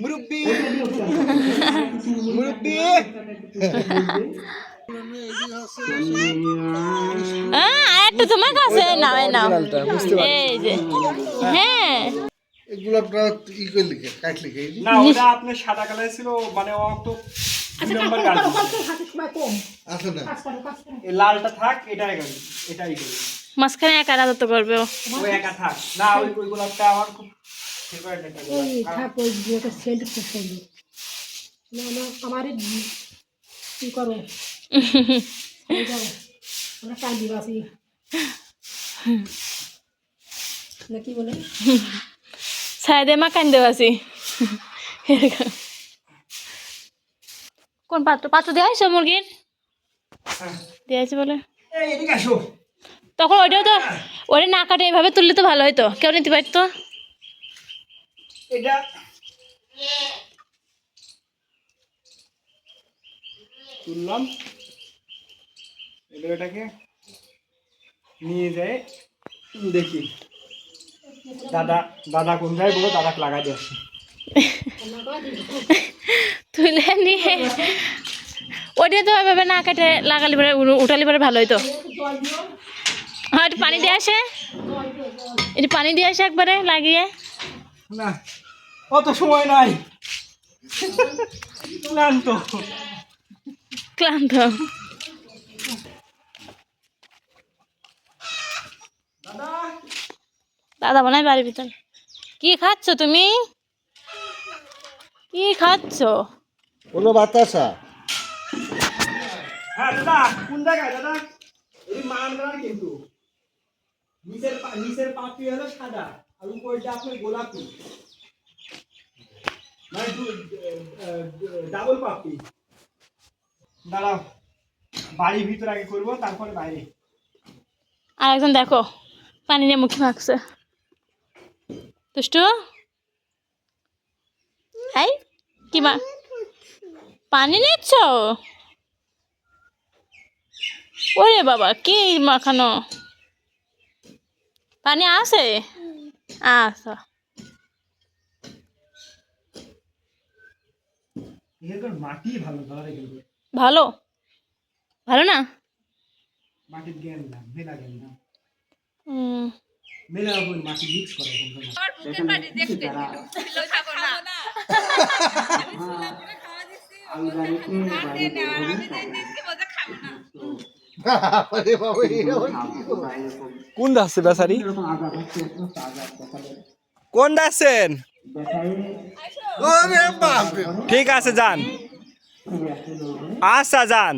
মুরব্বি। মুরব্বি। হ্যাঁ আর একটু তোমার কাছে নাও এই নাও। এই যে হ্যাঁ। গোলাপটা ই করে লিখে কাট লিখে? না ওটা আপনার সাদা কালার ছিল মানে ও তো না? এই লালটা থাক এটাই এটাই করি মাঝখানে একা রাজত্ব করবে ও একা থাক। না ওই ওই গোলাপটা আমার খুব ফেভারিট একটা গোলাপ থাক ওই বিয়েটা সেন্ট খুব সুন্দর না না আমার কি করো এই যাও আমরা না কি বলে? সাইডে মা কান্দে আছি কোন পাত্র? পাত্র দেওয়া হয়েছে মুরগির? দেওয়া হয়েছে বলে। এদিকে আসো। তখন ওইটাও তো ওটা না কাটে এভাবে তুললে তো ভালো হতো কেউ নিতে পারতো? এটা? তুললাম। এবার এটাকে নিয়ে যায় দেখি। দাদা দাদা কোন যায় বলো দাদাকে লাগাই দিয়ে আসি। তুলে নিয়ে। ওইটা তো এভাবে না কাটে লাগালি পরে উঠালি পরে ভালো হতো একটু পানি দিয়ে আসে। একটু পানি দিয়ে আসে একবারে লাগিয়ে। না অত সময় নাই। ক্লান্ত। ক্লান্ত। দাদা। দাদা বানাই বাড়ির ভিতরে। কি খাচ্ছ তুমি? কি খাচ্ছ? হলো বাতাসা? হ্যাঁ দাদা কোন জায়গায় দাদা? এই মান কিন্তু। নিচের নিচের পাপড়ি হলো সাদা, আর উপরটা আপনার গোলাপি। মানে ডাবল পাপড়ি। দাঁড়াও, বাড়ির ভিতর আগে করব, তারপরে বাইরে। আর একজন দেখো, পানি নিয়ে মুখে মাখছে। দুষ্টু? এই, কি মা পানি নিচ্ছ? ওরে বাবা, কি মাখানো? পানি আছে? আচ্ছা ভালো ভালো? না? মাটির কোন দাসছে বেচারি? কোন দাসছেন। ঠিক আছে যান। আচ্ছা যান।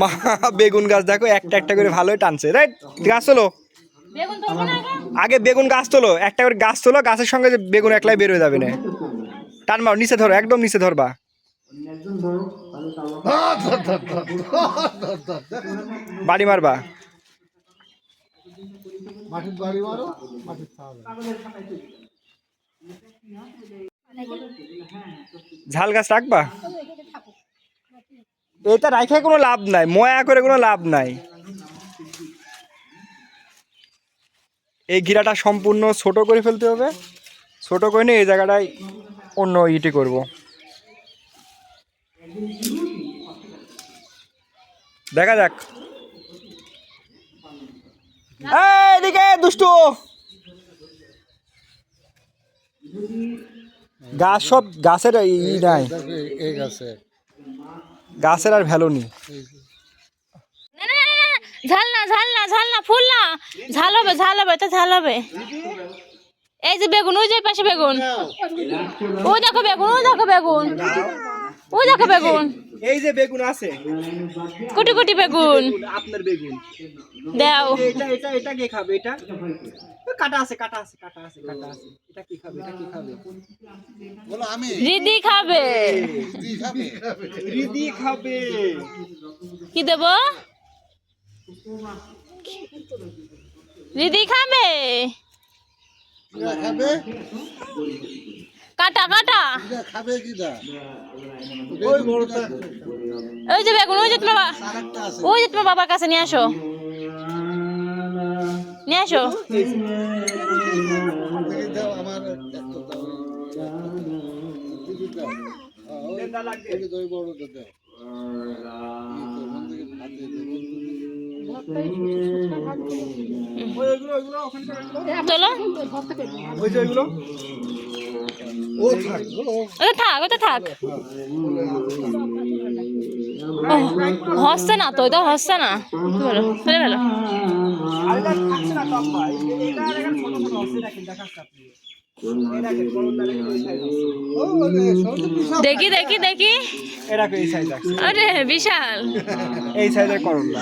মা বেগুন গাছ দেখো একটা একটা করে ভালোই টানছে রাইট গাছ তোলো। আগে? আগে বেগুন গাছ তোলো একটা করে গাছ তোলো গাছের সঙ্গে বেগুন একলাই বের হয়ে যাবে না। টান মারো নিচে ধরো একদম নিচে ধরবা। ধর, ধর, ধর, ধর, ধর, ধর, ধর। বাড়ি মারবা ঝাল গাছ রাখবা? এটা রাখে কোনো লাভ নাই ময়া করে কোনো লাভ নাই। এই ঘিরাটা সম্পূর্ণ ছোট করে ফেলতে হবে। ছোট করে নিয়ে এই জায়গাটায় অন্য ইটি করব। দেখা যাক। এদিকে দুষ্টু। গাছ সব গাছের ই নাই। দেখো, এই গাছে। গাছের আর ভ্যালু নেই। না, না, না, না, না, ঝাল না ঝাল না ঝাল না ফুল না। ঝাল হবে ঝাল হবে তো ঝাল হবে। এই যে বেগুন ওই যে পাশে বেগুন। ওই দেখো বেগুন ওই দেখো বেগুন। ওই দেখো বেগুন। এই যে বেগুন আছে। কুটি কুটি বেগুন। আপনার বেগুন। দাও। এটা এটা এটা কে খাবে এটা? কাটা আছে কাটা আছে কাটা আছে কাটা আছে। এটা কি খাবে এটা কি খাবে? বলো আমি? দিদি খাবে। দি খাবে। রিদি খাবে। কি দেব? দিদি খাবে? খাবে? কাটা কাটা। খাবে কি ওই বড়টা। ওই যে বেগুন ওই যে তোমার ওই যে তোমার বাবার কাছে নিয়ে আসো। নিয়ে আসো। আমার চলো ওটা থাক ওটা থাক। হসছে না তো এটা হসছে না। বলো ফেলে ফেলো দেখি দেখি দেখি। দেখো এই সাইজ আছে? আরে বিশাল। এই সাইজের করলা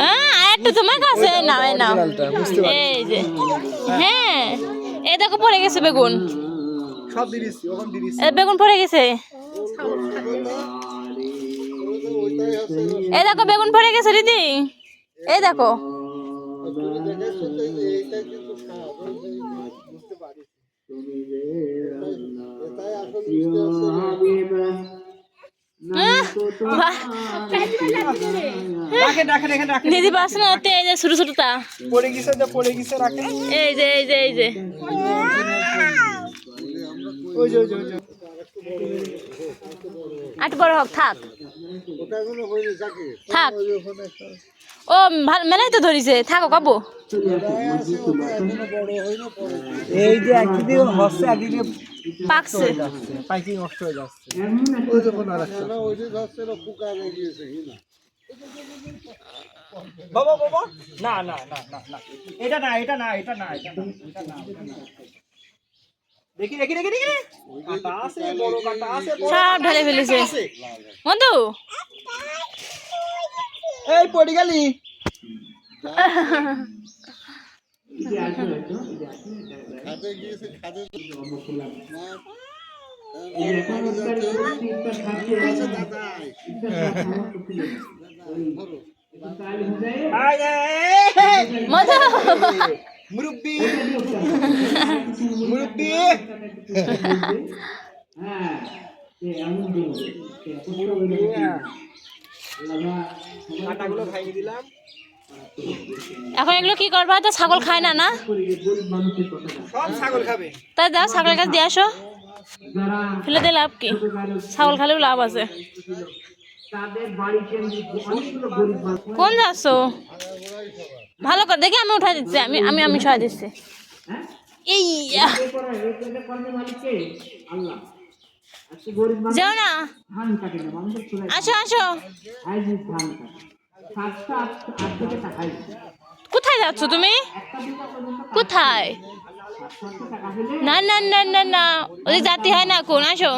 হ্যাঁ আর একটু তোমার কাছে নাও এই নাও। এই যে হ্যাঁ এই দেখো পড়ে গেছে বেগুন। সব দিরিস ওখান এ বেগুন পড়ে গেছে। এই দেখো বেগুন পড়ে গেছে দিদি এই দেখো। দিদি পাস না ওতে এই যে ছোট ছোটটা। পড়ে গেছে যে পড়ে গেছে রাখেন। এই যে এই যে এই যে। ওই যে ওই যে ওই যে। আট বড় হোক থাক। থাক। ও ভালো মেলাই তো ধরিছে। থাকো কাবো। এই যে একদিকে হচ্ছে একদিকে পাকছে। যাচ্ছে পাইকি নষ্ট হয়ে যাচ্ছে। ওই একটা। না ওই যে ধরছে না পোকা লেগে গিয়েছে কি না। বাবা বাবা। না না না না না। এটা না এটা না এটা না এটা না এটা না দেখি দেখি দেখি দেখি। কাটা আছে বড় কাটা আছে সব ঢেলে ফেলেছে। বন্ধু। এই পড়ে গেলি। খাতে গিয়েছে। মধু মুরব্বি। মুরব্বি। কাটাগুলো খাইয়ে দিলাম। এখন এগুলো কি করবা? তো ছাগল খায় না না? সব ছাগল খাবে। তাই দাও ছাগলের কাছে দিয়ে আসো। ফেলে দিয়ে লাভ কি? ছাগল খালেও লাভ আছে। কোন যাচ্ছ? ভালো করে দেখি আমি উঠাই দিচ্ছি আমি আমি আমি সহায় দিচ্ছি। এই। যাও না। আসো আসো। কোথায় যাচ্ছ তুমি? কোথায়? না না না না না। ওই জাতি হয় না কোন আসো।